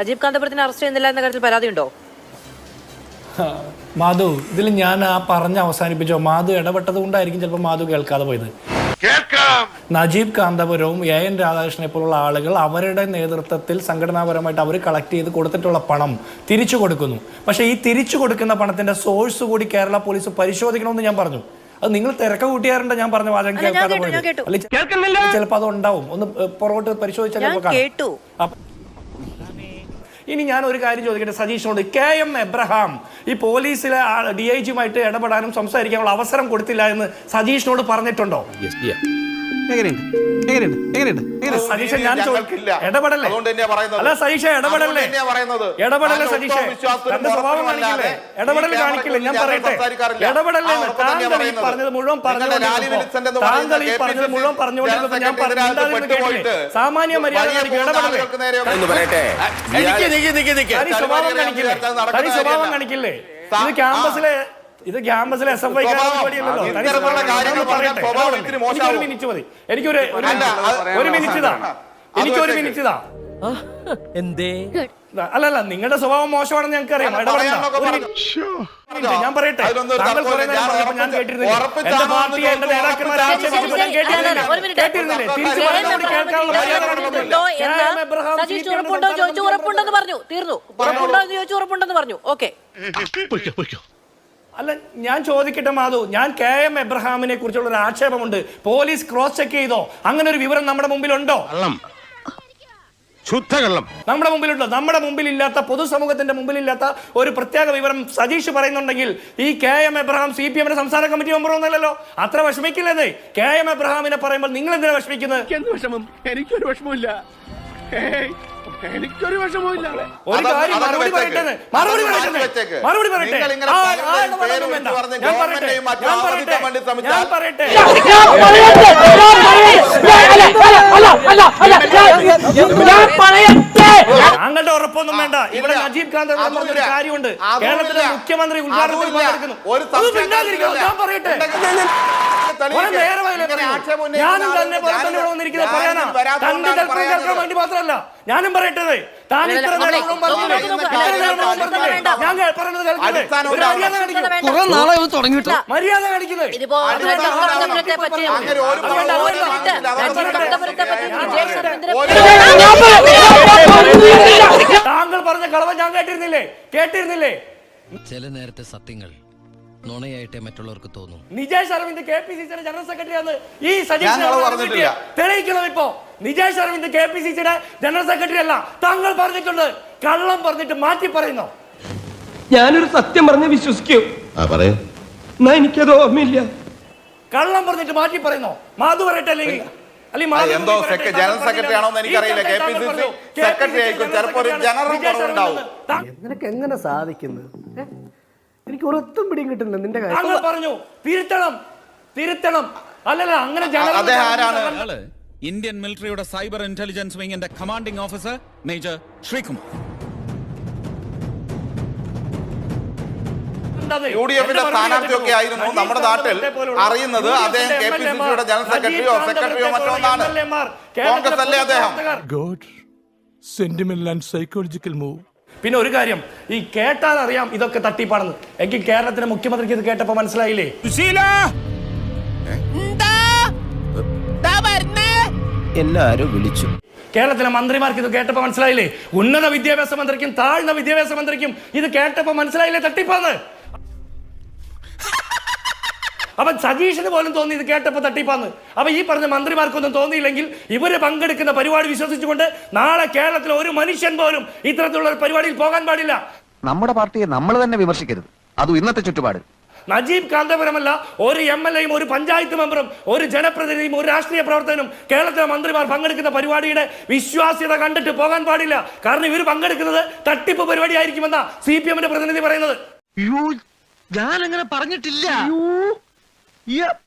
Najeeb കാന്തപുരത്തിന് arrest ചെയ്യുന്നില്ല എന്ന കാര്യത്തിൽ പരാതിയുണ്ടോ? മാധു ഇതിൽ ഞാൻ ആ പറഞ്ഞ അവസാനിപ്പിച്ചോ? മാധു ഇടപെട്ടത് കൊണ്ടായിരിക്കും ചിലപ്പോൾ മാധു കേൾക്കാതെ പോയത്. നജീബ് കാന്തപുരവും എ എൻ രാധാകൃഷ്ണനെ പോലുള്ള ആളുകൾ അവരുടെ നേതൃത്വത്തിൽ സംഘടനാപരമായിട്ട് അവർ കളക്ട് ചെയ്ത് കൊടുത്തിട്ടുള്ള പണം തിരിച്ചു കൊടുക്കുന്നു. പക്ഷേ ഈ തിരിച്ചു കൊടുക്കുന്ന പണത്തിന്റെ സോഴ്സ് കൂടി കേരള പോലീസ് പരിശോധിക്കണമെന്ന് ഞാൻ പറഞ്ഞു. അത് നിങ്ങൾ തിരക്ക കൂട്ടിയാറുണ്ട് ഞാൻ പറഞ്ഞ വാചകം കേൾക്കാതെ പോയത്. ചിലപ്പോൾ അത് ഉണ്ടാവും ഒന്ന് പുറകോട്ട് പരിശോധിച്ചാൽ കേട്ടു. ഇനി ഞാൻ ഒരു കാര്യം ചോദിക്കട്ടെ സജീഷിനോട് കെ എം എബ്രഹാം ഈ പോലീസിലെ ഡി ഐ ജിയുമായിട്ട് ഇടപെടാനും സംസാരിക്കാനുള്ള അവസരം കൊടുത്തില്ല എന്ന് സജീഷിനോട് പറഞ്ഞിട്ടുണ്ടോ? എങ്ങനെയുണ്ട്? എങ്ങനെയുണ്ട്? എങ്ങനെയുണ്ട്? ഞാൻ ഇടപെടല്ലേ. അല്ല ഇടപെടല്ലേ. ഇടപെടല്ലേ തന്റെ സ്വഭാവം കാണിക്കില്ലേ? ഇടപെടൽ ഞാൻ പറയട്ടെ. ഇടപെടല്ലേ താങ്കൾ ഈ പറഞ്ഞത് മുഴുവൻ താങ്കൾ ഈ പറഞ്ഞത് ഞാൻ സാമാന്യ മര്യാദ. തനി സ്വഭാവം കളിമറിയല്ല, കാണിക്കില്ലേ അത് തനി സ്വഭാവം കാണിക്കില്ലേ? ഇത് ക്യാമ്പസിലെ ഇത് ക്യാമ്പസിലെ എസ് എഫ് ഐ മിനിറ്റ് മതി. എനിക്കൊരു ഒരു മിനിറ്റ് ഇതാ. അത് എനിക്കൊരു മിനിറ്റ് ഇതാ. എന്തേ? അല്ലല്ല നിങ്ങളുടെ സ്വഭാവം മോശമാണെന്ന് ഞങ്ങൾക്ക് അറിയാം ഞാൻ പറയട്ടെ. താങ്കൾ ഞാൻ പറഞ്ഞപ്പോൾ ഞാൻ ഉറപ്പിച്ച് കേട്ടിരുന്നില്ല? എന്റെ എന്റെ നേതാക്കന്മാർ ആക്ഷേപിച്ചപ്പോൾ ഞാൻ തിരിച്ചു. കേൾക്കാനുള്ള മര്യാദ പറഞ്ഞു. തീർന്നു. ഉറപ്പുണ്ടോ എന്ന് ചോദിച്ചു ഉറപ്പുണ്ടെന്ന് പറഞ്ഞു. ഓക്കെ. അല്ല ഞാൻ ചോദിക്കട്ടെ മാധു ഞാൻ കെ എം എബ്രഹാമിനെ കുറിച്ചുള്ള ഒരു ആക്ഷേപമുണ്ട്. പോലീസ് ക്രോസ് ചെക്ക് ചെയ്തോ? അങ്ങനെ ഒരു വിവരം നമ്മുടെ മുമ്പിലുണ്ടോ? ശുദ്ധകള്ളം. നമ്മുടെ മുമ്പിലുണ്ടോ? നമ്മുടെ മുമ്പിൽ ഇല്ലാത്ത പൊതുസമൂഹത്തിന്റെ മുമ്പിൽ ഇല്ലാത്ത ഒരു പ്രത്യേക വിവരം സതീഷ് പറയുന്നുണ്ടെങ്കിൽ ഈ K M Abraham C P എമ്മിന്റെ സംസ്ഥാന കമ്മിറ്റി മെമ്പർ ഒന്നല്ലല്ലോ അത്ര വിഷമിക്കില്ലേ കെ എം എബ്രഹാമിനെ പറയുമ്പോൾ നിങ്ങൾ എന്തിനാ വിഷമിക്കുന്നത് എനിക്കൊരു വിഷമമില്ല എനിക്കൊരു വിഷമമില്ല ഒരു കാര്യം അതൊക്കെ മറുപടി വെച്ചേക്ക്. പറയട്ടെ മറുപടി പറയട്ടെ വെച്ചേക്ക്. മറുപടി പറയട്ടെ നിങ്ങൾ ഇങ്ങനെ ആ, പലരുടെയും ആ ഇടപെടലൊന്നും പേര് വേണ്ട. പറഞ്ഞ് ഞാൻ പറയട്ടെ ഗവൺമെന്റിനെയും മറ്റും ഞാൻ ആവർത്തിക്കാൻ വേണ്ടി പറയട്ടെ ശ്രമിച്ചാൽ ഞാൻ പറയട്ടെ താങ്കളുടെ ഉറപ്പൊന്നും വേണ്ട ഇവിടെ ഇല്ല. നജീബ് ഖാൻ അതുമില്ല. പറഞ്ഞൊരു കാര്യമുണ്ട് അതുമില്ല. കേരളത്തിലെ മുഖ്യമന്ത്രി ഉദ്ഘാടനത്തിൽ അതുമില്ല. പങ്കെടുക്കുന്നു ഒരു അത് സംശയം മിണ്ടാതിരിക്കോ? ഞാൻ പറയട്ടെ. ഞാനും തന്നെ തന്നെ വന്നിരിക്കുന്നത് പറയാനാ തന്റെ കേൾക്കാൻ വേണ്ടി മാത്രമല്ല. ഞാനും പറയട്ടത്. താൻ ഇത്ര നേരം പറഞ്ഞില്ലേ? ഇത്ര പറഞ്ഞില്ലേ? ഞാൻ മര്യാദ കാണിക്കുന്നത്. താങ്കൾ പറഞ്ഞ കളവ ഞാൻ കേട്ടിരുന്നില്ലേ? കേട്ടിരുന്നില്ലേ? ചില നേരത്തെ സത്യങ്ങൾ നുണയായിട്ടേ മറ്റുള്ളവർക്ക് തോന്നും. Nijesh Aravind K P C സിയുടെ ജനറൽ സെക്രട്ടറി ആണ് ഈ സജീഷ് തെളിയിക്കണം ഇപ്പോ. Nijesh Aravind K P C സിയുടെ ജനറൽ സെക്രട്ടറി അല്ല. താങ്കൾ പറഞ്ഞിട്ടുണ്ട്. കള്ളം പറഞ്ഞിട്ട് മാറ്റി പറയുന്നു. ഞാനൊരു സത്യം പറഞ്ഞ് വിശ്വസിക്കൂ. എനിക്കത് ഓർമ്മയില്ല. കള്ളം പറഞ്ഞിട്ട് മാറ്റി പറയുന്നു. മാധു പറയട്ടെ അല്ലെങ്കിൽ എന്തോ ജനറൽ സെക്രട്ടറി ആണോന്ന് എനിക്കറിയില്ല. K P C C secretary ആയിരിക്കും. ചിലപ്പോൾ ഒരു ജനറൽ കുറവുണ്ടാവും. നിനക്ക് എങ്ങനെ സാധിക്കുന്നത്? എനിക്ക് ഒരൊത്തും പിടിയും കിട്ടുന്നില്ല നിന്റെ കാര്യം പറഞ്ഞു തിരുത്തണം തിരുത്തണം അല്ലല്ല അങ്ങനെ ആരാണ്? ഇന്ത്യൻ മിലിറ്ററിയുടെ cyber intelligence വിങ്ങിന്റെ commanding officer major Sreekumar? U D എഫിന്റെ സ്ഥാനാർത്ഥിയൊക്കെ ആയിരുന്നു നമ്മുടെ നാട്ടിൽ അറിയുന്നത് അദ്ദേഹം കെ പി സി സിയുടെ ജനറൽ സെക്രട്ടറിയോ സെക്രട്ടറിയോ മറ്റോ കാന്തപുരത്തെ ഒന്നാണ് പോലുള്ള എം എൽ എ മാർ, കോൺഗ്രസ് അല്ലേ അദ്ദേഹം പ്രവർത്തകർ. And psychological move. പിന്നെ ഒരു കാര്യം ഈ കേട്ടാൽ അറിയാം ഇതൊക്കെ തട്ടിപ്പാണെന്ന്. എനിക്ക് കേരളത്തിലെ മുഖ്യമന്ത്രിക്ക് ഇത് കേട്ടപ്പോ മനസ്സിലായില്ലേ? എല്ലാരും വിളിച്ചു. കേരളത്തിലെ മന്ത്രിമാർക്ക് ഇത് കേട്ടപ്പോ മനസ്സിലായില്ലേ? ഉന്നത വിദ്യാഭ്യാസ മന്ത്രിക്കും താഴ്ന്ന വിദ്യാഭ്യാസ മന്ത്രിക്കും ഇത് കേട്ടപ്പോ മനസ്സിലായില്ലേ തട്ടിപ്പാന്ന്? അപ്പൊ സതീഷിന് പോലും തോന്നി ഇത് കേട്ടപ്പോ തട്ടിപ്പാന്ന്. അപ്പൊ ഈ പറഞ്ഞ മന്ത്രിമാർക്കൊന്നും തോന്നിയില്ലെങ്കിൽ ഇവർ പങ്കെടുക്കുന്ന പരിപാടി വിശ്വസിച്ചുകൊണ്ട് നാളെ കേരളത്തിൽ ഒരു മനുഷ്യൻ പോലും ഇത്തരത്തിലുള്ള ഒരു പരിപാടിയിൽ പോകാൻ പാടില്ല. നമ്മുടെ പാർട്ടിയെ നമ്മൾ തന്നെ വിമർശിക്കരുത്. അതും ഇന്നത്തെ ചുറ്റുപാട്. നജീബ് കാന്തപുരമല്ല ഒരു എം എൽ എയും ഒരു പഞ്ചായത്ത് മെമ്പറും ഒരു ജനപ്രതിനിധിയും ഒരു രാഷ്ട്രീയ പ്രവർത്തകനും കേരളത്തിലെ മന്ത്രിമാർ പങ്കെടുക്കുന്ന പരിപാടിയുടെ വിശ്വാസ്യത കണ്ടിട്ട് പോകാൻ പാടില്ല. കാരണം ഇവർ പങ്കെടുക്കുന്നത് തട്ടിപ്പ് പരിപാടി ആയിരിക്കുമെന്നാ സി പി എമ്മിന്റെ പ്രതിനിധി പറയുന്നത്. ഞാൻ അങ്ങനെ പറഞ്ഞിട്ടില്ല. Yep.